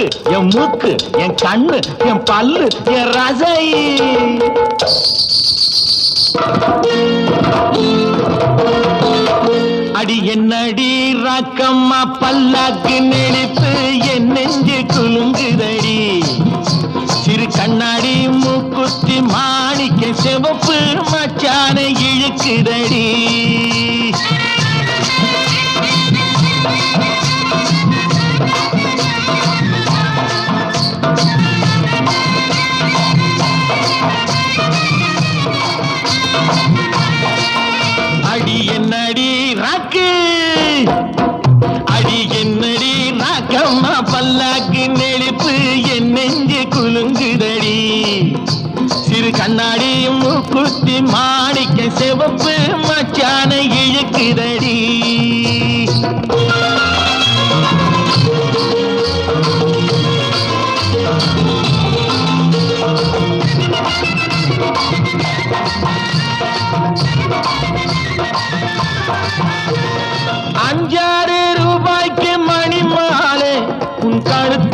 நாக்கு என் மூக்கு என் கண்ணு என் பல்லு என் ரசை. அடி என்னடி ராக்கம்மா பல்லாக்கு நெளிப்பு என் நெஞ்சு குலுங்குதடி. சிறு கண்ணாடி மூக்குத்தி மாணிக்க செவப்பு மச்சானை இழுக்குதடி. அடியே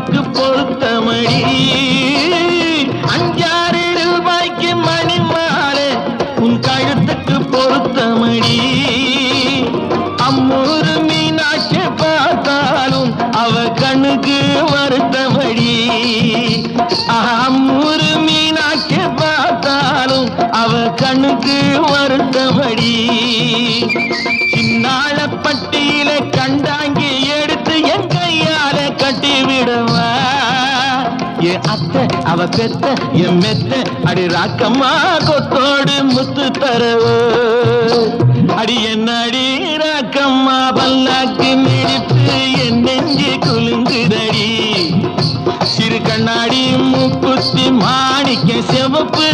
கழுத்துக்கு பொருத்தமடி. அஞ்சாறு ரூபாய்க்கு மணி மாறு உன் கழுத்துக்கு பொருத்தமடி. அம்மூரு மீனாட்சி பார்த்தாலும் அவ கண்ணுக்கு வருத்தமடி. அம்மூரு மீனாட்சி பார்த்தாலும் அவ கண்ணுக்கு வருத்தமடி. சின்னாள பட்டியில கண்டா அத்தை அவ பெத்த என் மெத்த அடி ராக்கம்மா கொத்தோடு முத்து தரவோ. அடி என்ன அடி ராக்கம்மா பல்லாக்கு மிடிப்பு என் நெஞ்சு குலுங்குதடி. சிறு கண்ணாடி மூக்குத்தி மாணிக்க சிவப்பு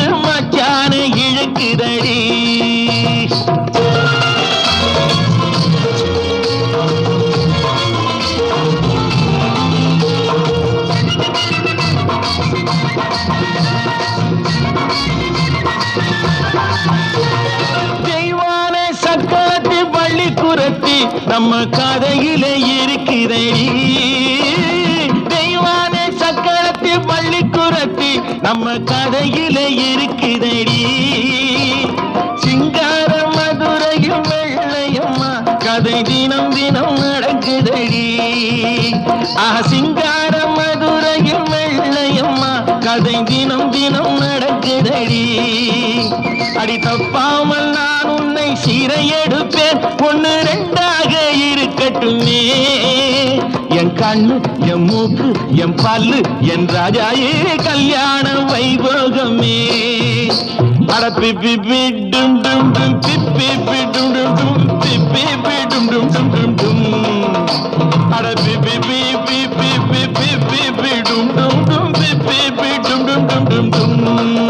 நம்ம கதையில இருக்கிறடி தெய்வானே சக்கரத்து பள்ளி குரத்தி நம்ம கதையில இருக்கிறடி சிங்கார மதுரையும் வெள்ளையம்மா கதை தினம் தினம் நடக்குதடி. ஆ சிங்கார மதுரையும் வெள்ளையம்மா கதை தினம் தினம் நடக்குதடி. அடி தப்பாமல் நான் உன்னை சீரை எடுப்பேன் ஒன்னு ரெண்டாக இருக்கட்டுமே. என் கண்ணு என் மூக்கு என் பல்லு என் ராஜாயே கல்யாண வைபோகமே. அடப்பி பிப்பி டும் டும் டும் பிப்பி பிடும் டும் டும் பிப்பி பிடும் டும் டும் டும் டும் அடப்பி பிப்பி பிப்பி பிப்பி பிப்பி டும் டும் டும் பிப்பி பிடும் டும் டும் டும் டும்.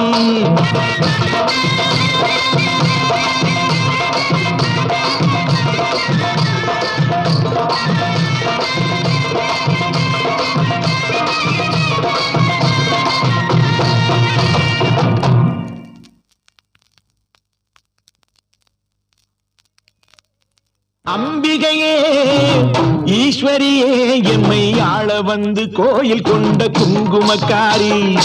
டும் ஈஸ்வரியே எம்மை ஆள வந்து கோயில் கொண்ட குங்குமக்காரி.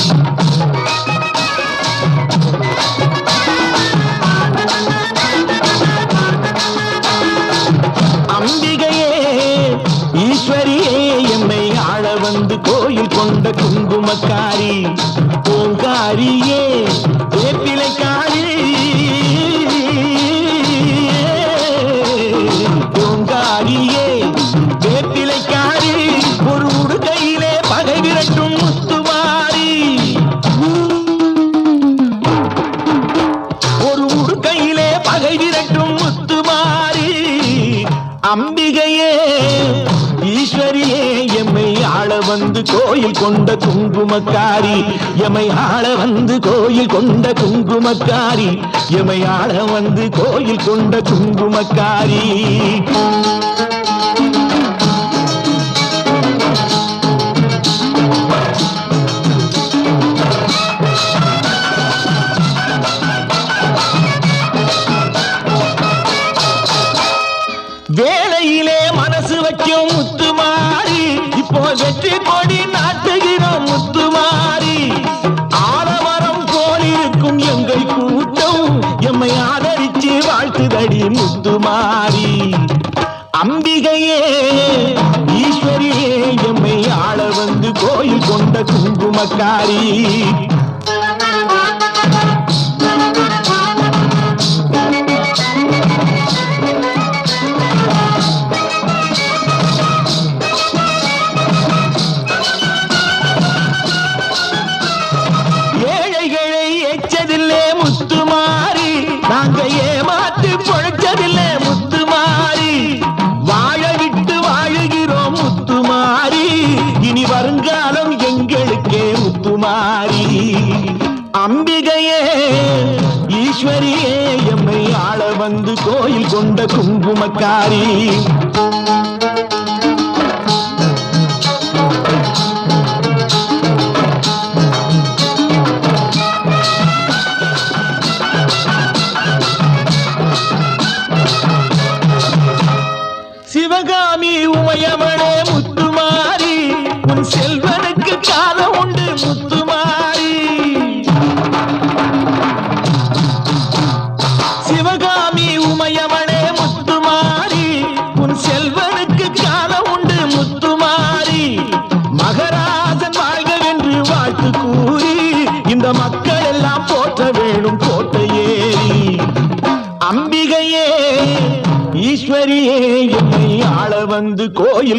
அம்பிகையே ஈஸ்வரியே எம்மை ஆள வந்து கோயில் கொண்ட குங்குமக்காரி. பூங்காரியே வேப்பில அம்பிகையே ஈஸ்வரியே எம்மை ஆள வந்து கோயில் கொண்ட குங்குமக்காரி. எமை ஆள வந்து கோயில் கொண்ட குங்குமக்காரி. எமை ஆள வந்து கோயில் கொண்ட குங்குமக்காரி. வெற்றி கொடி நாட்டுகிறோம் முத்துமாரி. ஆலமரம் போலிருக்கும் எங்கள் கூட்டம். எம்மை ஆதரிச்சு வாழ்த்துதடி முத்துமாரி. அம்பிகையே ஈஸ்வரியே எம்மை ஆள வந்து கோயில் கொண்ட குங்குமக்காரி. முத்து மாறி நாங்க ஏமாத்தி பொழைச்சதில்லை முத்து மாறி. வாழ விட்டு வாழுகிறோம் முத்து மாறி. இனி வருங்காலம் எங்களுக்கே முத்து மாறி. அம்பிகையே ஈஸ்வரியே எம்மை ஆள வந்து கோயில் கொண்ட குங்குமக்காரி.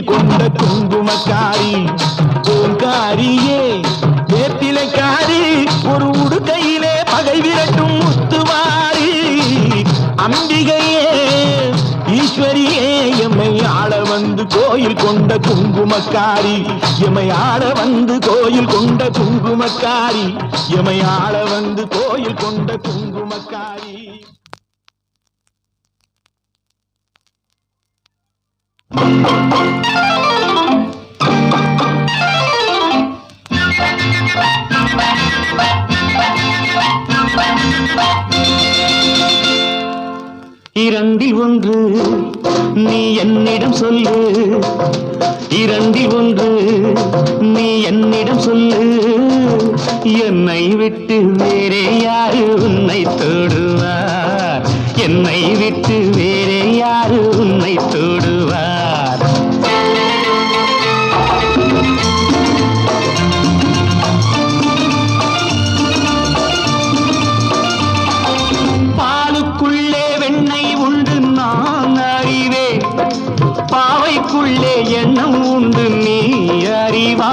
கொண்ட குங்குமக்காரி பூங்காரியே வேப்பிலைக்காரி ஒரு உடுக்கையிலே பகை விரட்டும் முத்துவாரி அம்பிகையே ஈஸ்வரியே எம்மை ஆள வந்து கோயில் கொண்ட குங்குமக்காரி எம்மை ஆள வந்து கோயில் கொண்ட குங்குமக்காரி எம்மை ஆள வந்து கோயில் கொண்ட குங்குமக்காரி. இரண்டில் ஒன்று நீ என்னிடம் சொல்லு. இரண்டில் ஒன்று நீ என்னிடம் சொல்லு. என்னை விட்டு வேறே யாரு உன்னை தொடுவார்? என்னை விட்டு வேறே யாரு உன்னை தொடுவார்? எண்ணம் உண்டு நீ அறிவா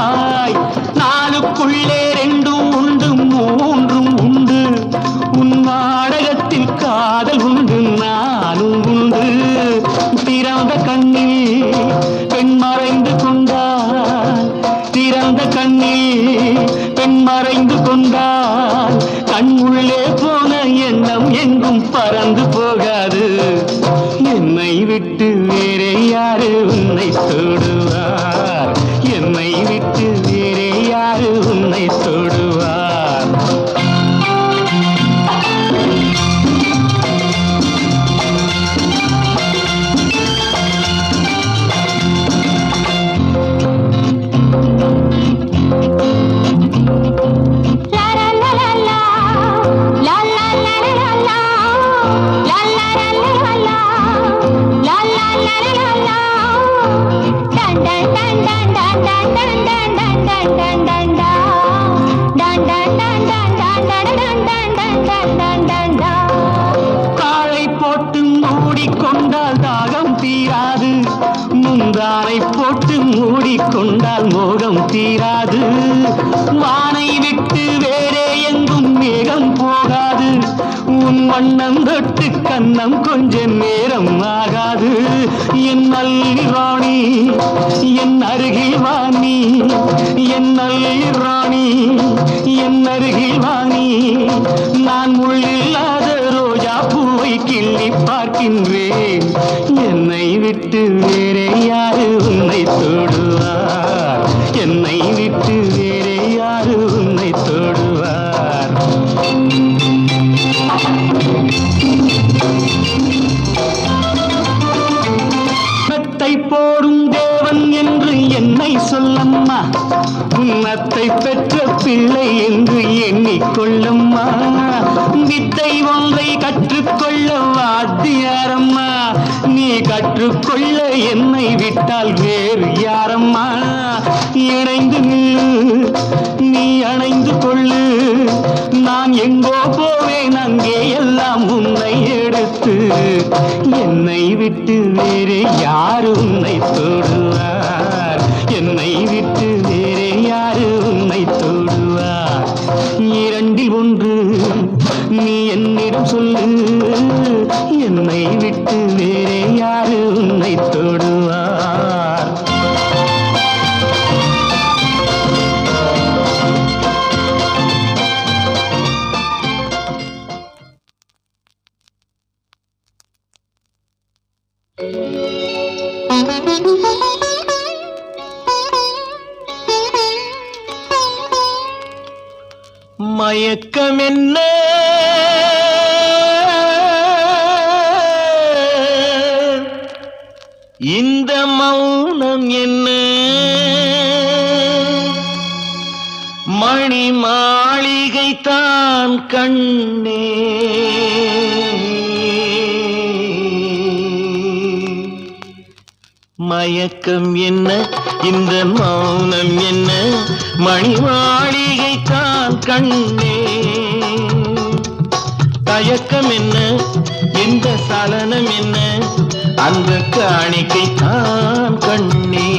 வண்ணம் தொட்டு கண்ணம் கொஞ்ச நேரம் ஆகாது. என் நல்லி ராணி என் அருகில் வாணி என் நல்லி ராணி என் அருகில் வாணி. நான் முள்ளில்லாத ரோஜா பூவை கிள்ளி பார்க்கின்றேன். என்னை விட்டு வேறே யாரு உன்னை தொடுவார் போடும் தேவன் என்று என்னை சொல்லம்மா. உன்னத்தை பெற்ற பிள்ளை என்று எண்ணிக்கொள்ளம்மா. வித்தை ஒன்றை கற்றுக்கொள்ள வாத்தியாரம்மா. கற்றுக்கொள்ள என்னை விட்டால் வேறு யாரம்மா? இணைந்து நில்லு நீ அணைந்து கொள்ளு. நான் எங்கோ போவேன் அங்கே எல்லாம் உன்னை எடுத்து. என்னை விட்டு வேறு யாரு உன்னை தொடுவார்? என்னை விட்டு வேறு யாரு உன்னை தொடுவார்? இரண்டில் ஒன்று நீ என்னிடம் சொல்லு. என்னை விட்டு வேறு இந்த மௌனம் என்ன? மணி மாளிகை தான் கண்ணே. மயக்கம் என்ன? இந்த மௌனம் என்ன? மணி மாளிகை தான் கண்ணே. தயக்கம் என்ன? இந்த சலனம் என்ன? அந்த காணிக்கை தான் கண்ணே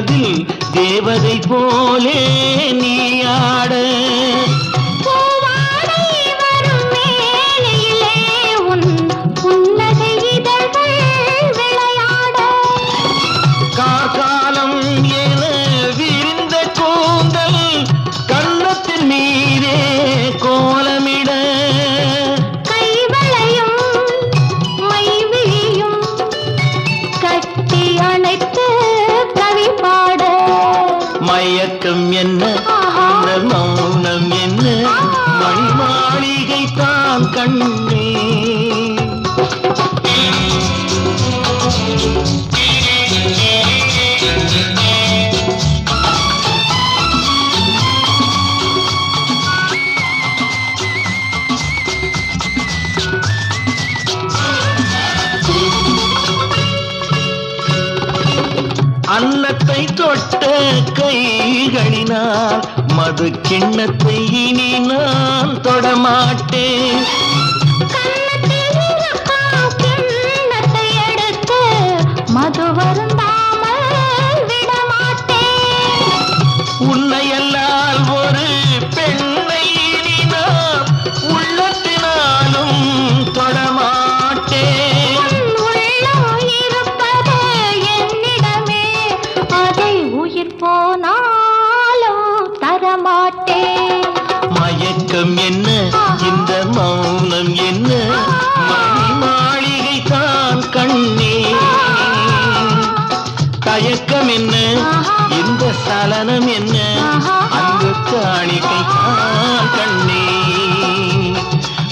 பொன்னூஞ்சல் அதில் தேவதை போலே நீ ஆட மாளிகை கண்ணே. அன்னத்தை தொட்ட கைகளினால் மது கிண்ணத்தை இனி நான் தொடமாட்டேன்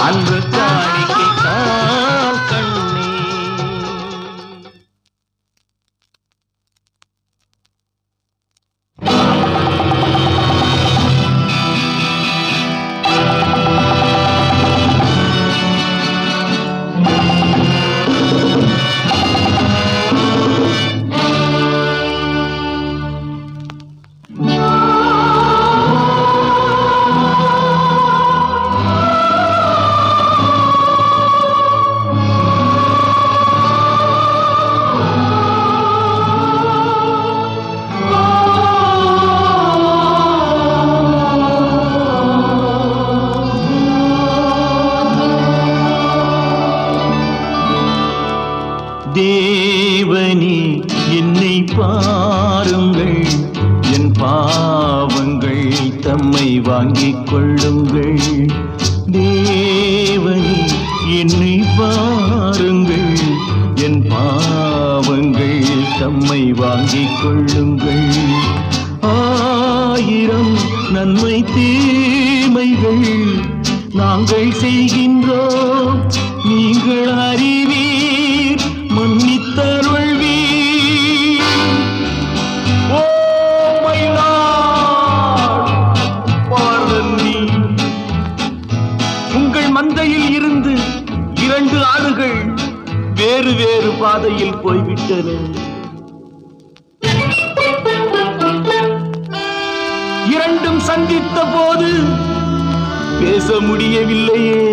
அன்பு நாங்கள் செய்கின்றோம். நீங்கள் அறிவீர் மன்னித்தருள்வீர். ஓ உங்கள் மந்தையில் இருந்து இரண்டு ஆடுகள் வேறு வேறு பாதையில் போய்விட்டன. இரண்டும் சந்தித்த போது பேச முடியவில்லையே.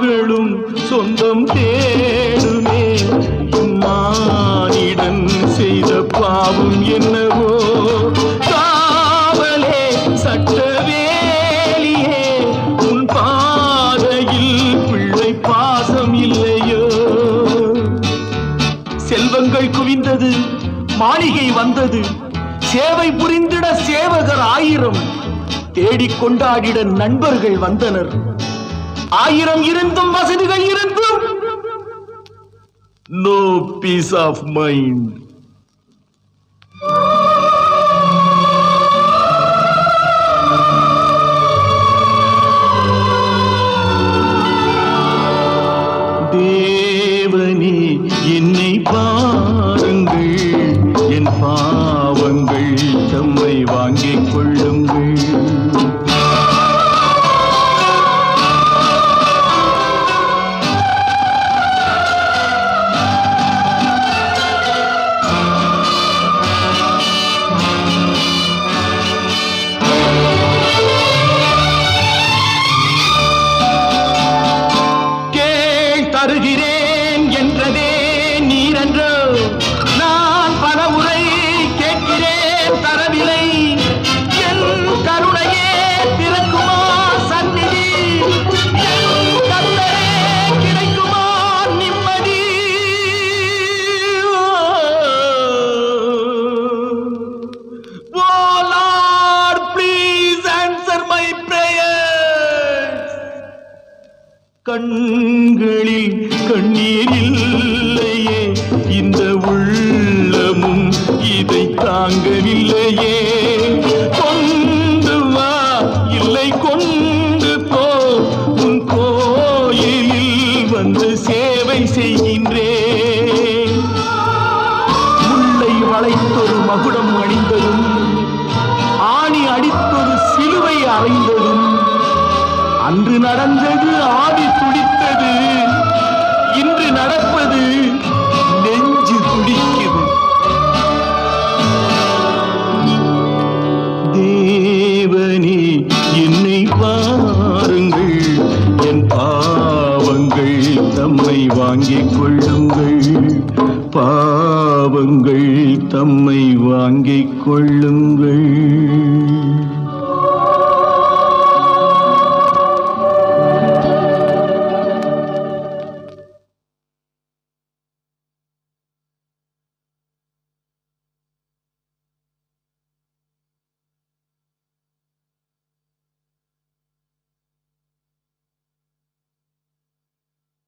மகளும் சொந்தம் தேடுமே. மானிடன் செய்த பாவம் என்னவோ? காவலே சட்டவேலியே உன் பாதையில் பிள்ளை பாசம் இல்லையோ? செல்வங்கள் குவிந்தது மாளிகை வந்தது. சேவை புரிந்திட சேவகர் ஆயிரம். தேடிக் கொண்டாடிட நண்பர்கள் வந்தனர். ஆயிரம் இருந்தும் வசதிகள் இருந்தும். நோ பீஸ் ஆஃப் மைண்ட் நீர் இல்லையே இந்த உள்ளமும் இதை தாங்க தம்மை வாங்கிக் கொள்ளும்